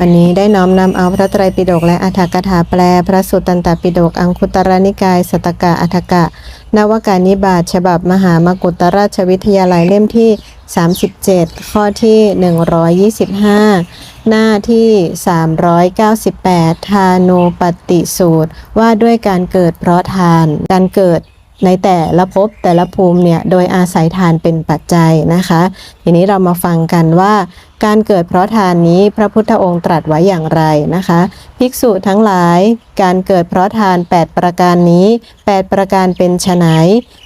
วันนี้ได้น้อมนำเอาพระไตรปิฎกและอัฏฐกถาแปล พระสุตตันตปิฎกอังคุตรนิกาย สตกะอัฏฐกะ นวการนิบาตฉบับมหามกุฏราชวิทยาลัยเล่มที่ 37 ข้อที่ 125 หน้าที่ 398 ทานุปฏิสูตร ว่าด้วยการเกิดเพราะทาน การเกิด ในแต่ละภพแต่ละภูมิเนี่ยโดยอาศัยทานเป็นปัจจัยนะคะ ทีนี้เรามาฟังกันว่าการเกิดเพราะทานนี้พระพุทธองค์ตรัสไว้อย่างไรนะคะ ภิกษุทั้งหลาย การเกิดเพราะทาน 8 ประการนี้ 8 ประการเป็นไฉน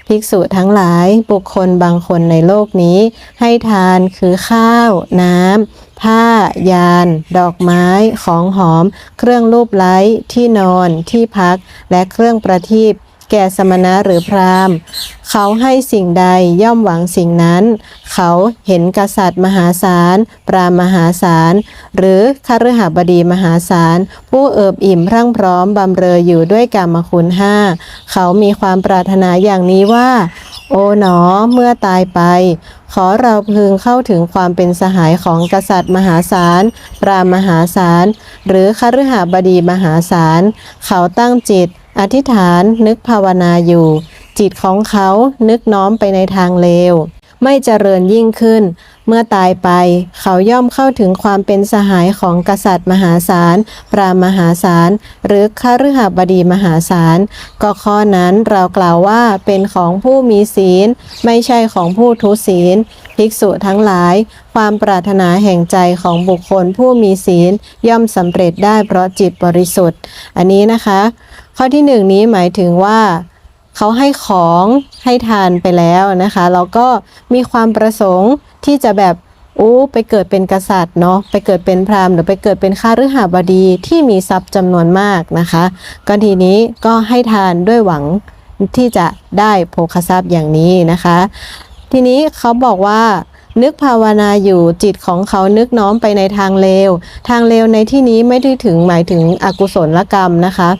ภิกษุทั้งหลายบุคคลบางคนในโลกนี้ ให้ทานคือข้าว น้ำผ้า ยาน ดอกไม้ ของหอม เครื่องรูปไล้ที่นอน ที่พัก และเครื่องประทีป แก่สมณะหรือพราหมณ์ เขาให้สิ่งใดย่อมหวังสิ่งนั้น เขาเห็นกษัตริย์มหาศาล ปรามมหาศาล หรือคฤหบดีมหาศาล ผู้เอิบอิ่มพรั่งพร้อมบำเรออยู่ด้วยกรรมคุณห้า เขามีความปรารถนาอย่างนี้ว่า โอ๋หนอเมื่อตายไป ขอเราพึงเข้าถึงความเป็นสหายของกษัตริย์มหาศาล ปรามมหาศาล หรือคฤหบดีมหาศาล เขาตั้งจิต อธิษฐานนึกภาวนาอยู่ จิตของเขานึกน้อมไปในทางเลว ไม่เจริญยิ่งขึ้น เมื่อตายไปเขาย่อมเข้าถึงความเป็นสหายของกษัตริย์มหาศาล ปรามมหาศาล หรือคฤหบดีมหาศาล ก็ข้อนั้นเรากล่าวว่าเป็นของผู้มีศีล ไม่ใช่ของผู้ทุศีล ภิกษุทั้งหลาย ความปรารถนาแห่งใจของบุคคลผู้มีศีลย่อมสำเร็จได้เพราะจิตบริสุทธิ์ อันนี้นะคะ ข้อที่หนึ่งนี้หมายถึงว่า เขาให้ของให้ทานไปแล้วนะคะแล้วก็มีความประสงค์ที่จะแบบอู้ไปเกิดเป็นกษัตริย์เนาะไปเกิดเป็นพราหมณ์หรือไปเกิดเป็นข้าฤหาบดีที่มีทรัพย์จำนวนมากนะคะก็ทีนี้ก็ให้ทานด้วยหวังที่จะได้โภคทรัพย์อย่างนี้นะคะ ทีนี้เขาบอกว่านึกภาวนาอยู่จิตของเขานึกน้อมไปในทางเลว ทางเลวในที่นี้ไม่ได้ถึงหมายถึงอกุศลกรรมนะคะ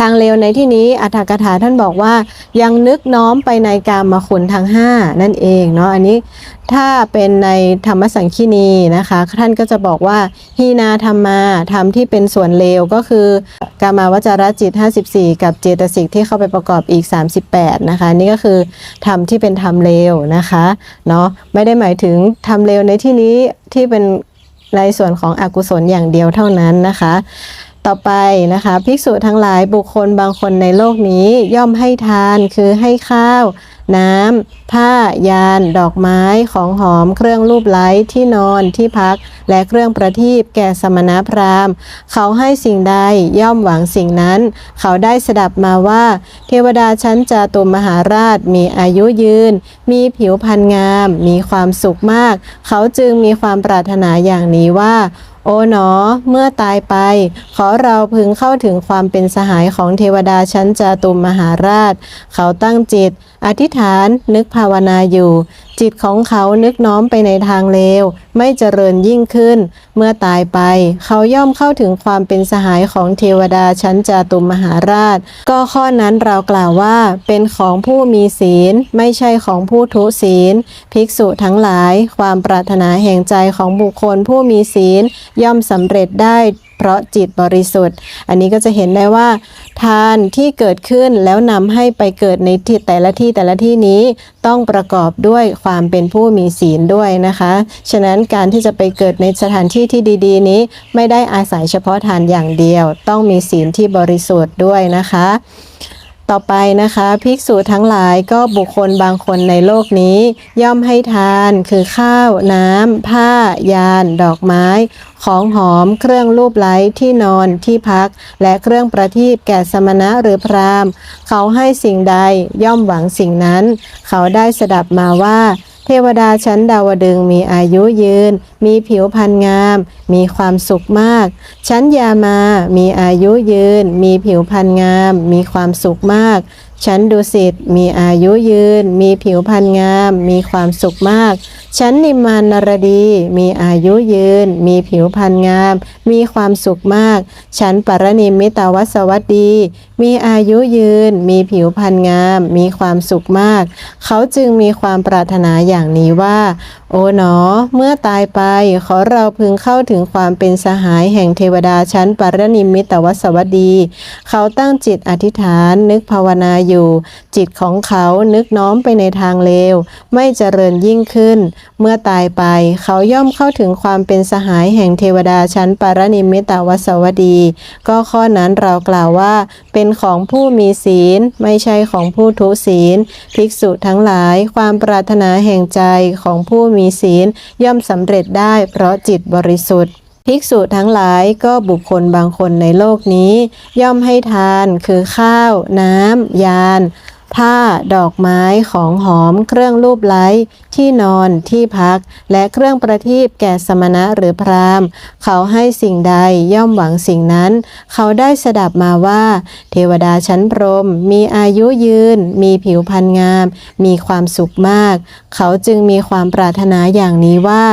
ทางเลวในที่นี้อัฏฐกถาท่านบอกว่ายังนึกน้อมไปในกามาคุณทั้ง5 นั่นเองเนาะอันนี้ถ้าเป็นในธรรมสังคีนีนะคะ ท่านก็จะบอกว่าฮีนาธรรมาธรรมที่เป็นส่วนเลวก็คือกามาวจรจิต 54 กับเจตสิกที่เข้าไปประกอบอีก 38 นะคะ นี่ก็คือธรรมที่เป็นธรรมเลวนะคะเนาะไม่ได้หมายถึงธรรมเลวในที่นี้ที่เป็นในส่วนของอกุศลอย่างเดียวเท่านั้นนะคะ ต่อไปนะคะภิกษุทั้งหลายบุคคลบางคนในโลกนี้ย่อมให้ทานคือให้ข้าว น้ำ ผ้ายาน ดอกไม้ของหอม เครื่องรูปไล้ที่นอนที่พัก และเครื่องประทีปแก่สมณพราหมณ์ เขาให้สิ่งใดย่อมหวังสิ่งนั้น เขาได้สดับมาว่า เทวดาชั้นจาตุมมหาราชมีอายุยืน มีผิวพรรณงาม มีความสุขมาก เขาจึงมีความปรารถนาอย่างนี้ว่า โอ๋หนอ เมื่อตายไป ขอเราพึงเข้าถึงความเป็นสหายของเทวดาชั้นจาตุมมหาราช เขาตั้งจิต อธิษฐานนึกภาวนาอยู่ จิตของเขานึกน้อมไปในทางเลว ไม่เจริญยิ่งขึ้น เมื่อตายไป เขาย่อมเข้าถึงความเป็นสหายของเทวดาชั้นจาตุมมหาราช ก็ข้อนั้นเรากล่าวว่า เป็นของผู้มีศีล ไม่ใช่ของผู้ทุศีล ภิกษุทั้งหลาย ความปรารถนาแห่งใจของบุคคลผู้มีศีลย่อมสำเร็จได้ เพราะจิตบริสุทธิ์ อันนี้ก็จะเห็นได้ว่า ทานที่เกิดขึ้นแล้วนำให้ไปเกิดในที่แต่ละที่แต่ละที่นี้ต้องประกอบด้วยความเป็นผู้มีศีลด้วยนะคะ ฉะนั้นการที่จะไปเกิดในสถานที่ที่ดีๆ นี้ไม่ได้อาศัยเฉพาะทานอย่างเดียว ต้องมีศีลที่บริสุทธิ์ด้วยนะคะ ต่อไปนะคะภิกษุทั้งหลายก็บุคคลบางคนในโลกนี้ ย่อมให้ทานคือข้าว น้ำ ผ้า ยาน ดอกไม้ ของหอมเครื่องรูปไล้ที่นอนที่พัก และเครื่องประทีปแก่สมณะหรือพราหมณ์ เขาให้สิ่งใดย่อมหวังสิ่งนั้น เขาได้สดับมาว่า วดาชั้นดาวดึงมีอายุยืน มีผิวพรรณงาม มีความสุขมาก ชั้นยามา มีอายุยืน มีผิวพรรณงาม มีความสุขมาก ฉันดุสิตมีอายุยืน มีผิวพรรณงาม มีความสุขมาก ฉันนิมมานนรดี มีอายุยืน มีผิวพรรณงาม มีความสุขมาก ฉันปรนิมมิตาวัสวัสดี มีอายุยืน มีผิวพรรณงาม มีความสุขมาก เขาจึงมีความปรารถนาอย่างนี้ว่า โอ๋หนอ เมื่อตายไปขอเราพึงเข้าถึงความเป็นสหายแห่งเทวดาชั้นปรนิมมิตวสวัสดี เขาตั้งจิตอธิษฐานนึกภาวนาอยจิตของเขานึกน้อมไปในทางเลว ไม่เจริญยิ่งขึ้น เมื่อตายไปเขาย่อมเข้าถึงความเป็นสหายแห่งเทวดาชั้นปารนิมิตาวสวัสดี ก็ข้อนั้นเรากล่าวว่า เป็นของผู้มีศีล ไม่ใช่ของผู้ทุศีล ภิกษุทั้งหลาย ความปรารถนาแห่งใจของผู้มีศีลย่อมสำเร็จได้เพราะจิตบริสุทธิ์ ภิกษุทั้งหลายก็บุคคลบางคนในโลกนี้ ย่อมให้ทานคือข้าว น้ำยาน ผ้า ดอกไม้ของหอม เครื่องรูปไล้ที่นอนที่พัก และเครื่องประทีปแก่สมณะหรือพราหมณ์ เขาให้สิ่งใดย่อมหวังสิ่งนั้น เขาได้สดับมาว่า เทวดาชั้นพรหมมีอายุยืน มีผิวพรรณงาม มีความสุขมาก เขาจึงมีความปรารถนาอย่างนี้ว่า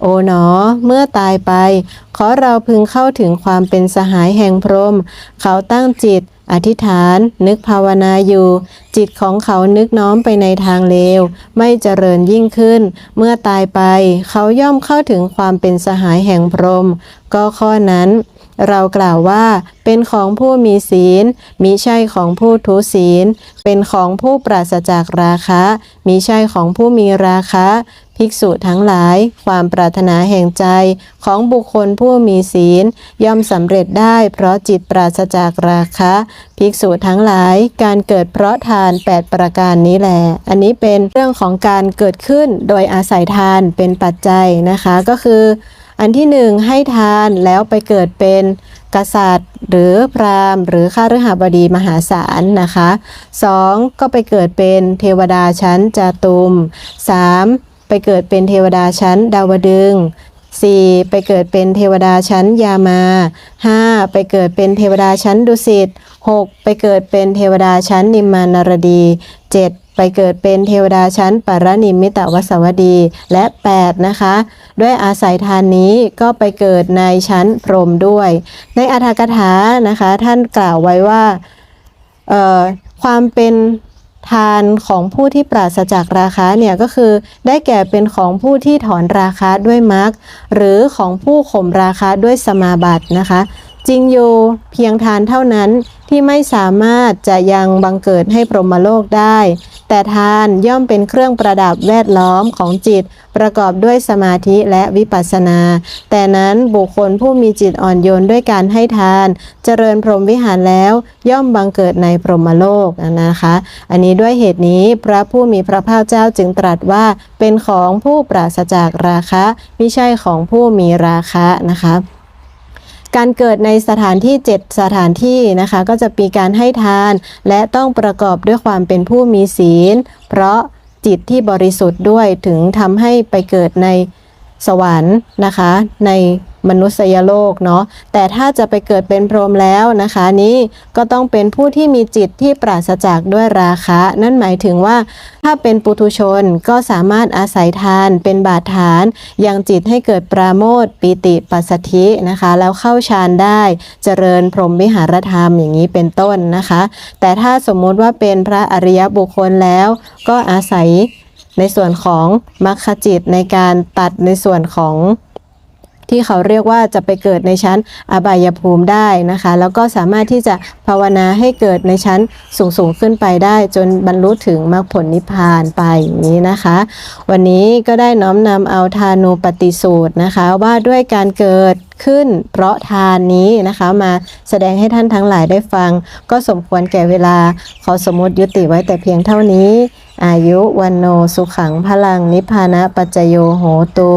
โอ๋หนอ เมื่อตายไป ขอเราพึงเข้าถึงความเป็นสหายแห่งพรหมเขาตั้งจิต อธิษฐาน นึกภาวนาอยู่ จิตของเขานึกน้อมไปในทางเลว ไม่เจริญยิ่งขึ้น เมื่อตายไป เขาย่อมเข้าถึงความเป็นสหายแห่งพรหมก็ข้อนั้น เรากล่าวว่า เป็นของผู้มีศีลมิใช่ของผู้ทุศีล เป็นของผู้ปราศจากราคะมิใช่ของผู้มีราคะภิกษุทั้งหลาย ความปรารถนาแห่งใจของบุคคลผู้มีศีล ย่อมสำเร็จได้เพราะจิตปราศจากราคะ ภิกษุทั้งหลาย การเกิดเพราะทาน 8 ประการนี้แหละอันนี้เป็นเรื่องของการเกิดขึ้นโดยอาศัยทานเป็นปัจจัยนะคะก็คือ อันที่หนึ่งให้ทานแล้วไปเกิดเป็นกษัตริย์ หรือพราหมณ์ หรือข้าฤหบดีมหาศาลนะคะสองก็ไปเกิดเป็นเทวดาชั้นจาตุมสามไปเกิดเป็นเทวดาชั้นดาวดึงส์ 4. ไปเกิดเป็นเทวดาชั้นยามา 5. ไปเกิดเป็นเทวดาชั้นดุสิต 6. ไปเกิดเป็นเทวดาชั้นนิมมานารดี 7. ไปเกิดเป็นเทวดาชั้นปรนิมมิตวสวดี และ 8 นะคะ ด้วยอาศัยทานนี้ก็ไปเกิดในชั้นพรหมด้วย ในอัฏฐกถานะคะ ท่านกล่าวไว้ว่าความเป็นทานของผู้ที่ปราศจากราคะเนี่ยก็คือได้แก่เป็นของผู้ที่ถอนราคะด้วยมรรคหรือของผู้ข่มราคะด้วยสมาบัตินะคะ จริงอยู่เพียงทานเท่านั้นที่ไม่สามารถจะยังบังเกิดให้พรหมโลกได้ แต่ทานย่อมเป็นเครื่องประดับแวดล้อมของจิต ประกอบด้วยสมาธิและวิปัสสนา แต่นั้นบุคคลผู้มีจิตอ่อนโยนด้วยการให้ทาน เจริญพรหมวิหารแล้วย่อมบังเกิดในพรหมโลกนะคะ อันนี้ด้วยเหตุนี้พระผู้มีพระภาคเจ้าจึงตรัสว่าเป็นของผู้ปราศจากราคะ ไม่ใช่ของผู้มีราคะนะคะ การเกิดในสถานที่ 7 สถานที่นะคะก็จะมีการให้ทาน และต้องประกอบด้วยความเป็นผู้มีศีล เพราะจิตที่บริสุทธิ์ด้วยถึงทำให้ไปเกิดในสวรรค์นะคะ ใน มนุษยโลกเนาะแต่ถ้าจะไปเกิดเป็นพรหมแล้วนะคะนี้ก็ต้องเป็นผู้ที่มีจิตที่ปราศจากด้วยราคะ นั่นหมายถึงว่าถ้าเป็นปุถุชนก็สามารถอาศัยทานเป็นบาดฐานยังจิตให้เกิดปราโมทปิติปัสสธินะคะ แล้วเข้าฌานได้เจริญพรหมวิหารธรรมอย่างนี้เป็นต้นนะคะ แต่ถ้าสมมุติว่าเป็นพระอริยบุคคลแล้วก็อาศัยในส่วนของมรรคจิตในการตัดในส่วนของ ที่เขาเรียกว่าจะไปเกิดในชั้นอบายภูมิได้นะคะ แล้วก็สามารถที่จะภาวนาให้เกิดในชั้นสูงสูงขึ้นไปได้ จนบรรลุถึงมรรคผลนิพพานไปอย่างนี้นะคะ วันนี้ก็ได้น้อมนำเอาทานุปฏิสูตรนะคะว่าด้วยการเกิดขึ้นเพราะทานนี้นะคะมาแสดงให้ท่านทั้งหลายได้ฟัง ก็สมควรแก่เวลา ขอสมมติยุติไว้แต่เพียงเท่านี้ อายุวันโนสุขังพลังนิพพานะปัจจโยโหตุ